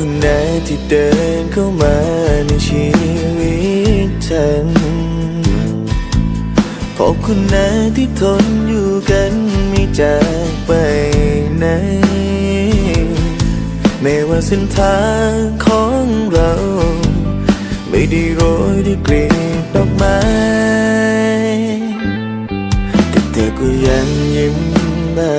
คุณนที่เดินเข้ามาในชีวิตฉันขอบคุณนะที่ทนอยู่กันไม่จากไปไหน ไม่ว่าเส้นทางของเรา ไม่ได้โรยด้วยกลีบดอกไม้แต่เธอก็ยังยิ้มได้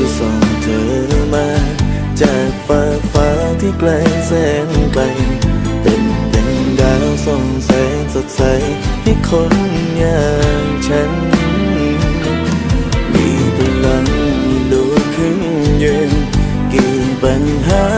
ที่ส่งเธอมา จากฟ้าฟ้าที่ไกลแสนไกล เป็นดังดาวส่องแสงสดใสให้คนอย่างฉัน มีพลังลุกขึ้นยืนกี่ปัญหา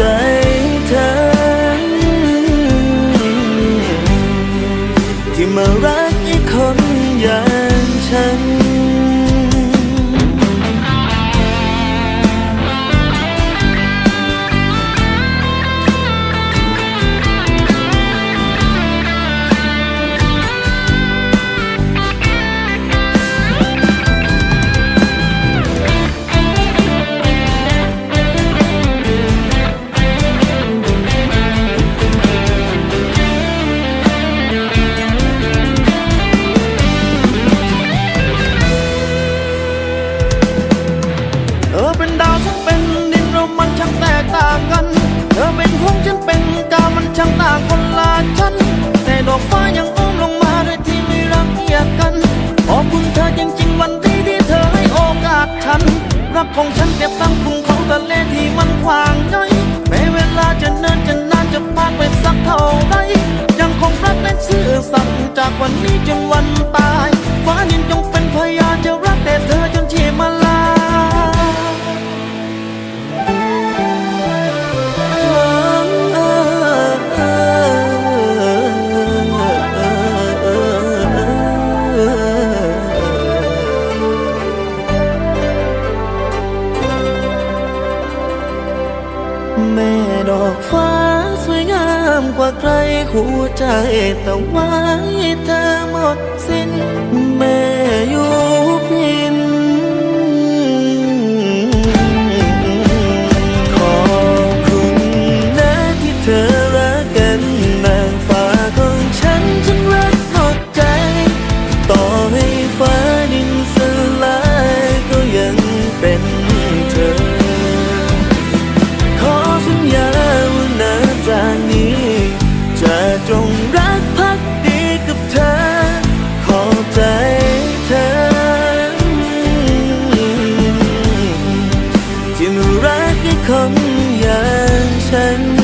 ใจเธอ ที่มารักอีกคนอย่างฉัน รักของฉันเก็บตั้งคุ้งของทะเลที่มันขวางย้อย แม่ดอกฟ้าสวยงามกว่าใครหัวใจแต่ไว้เธอหมดสิ้น กับเธอ ขอใจเธอ ที่มารักให้คนอย่างฉัน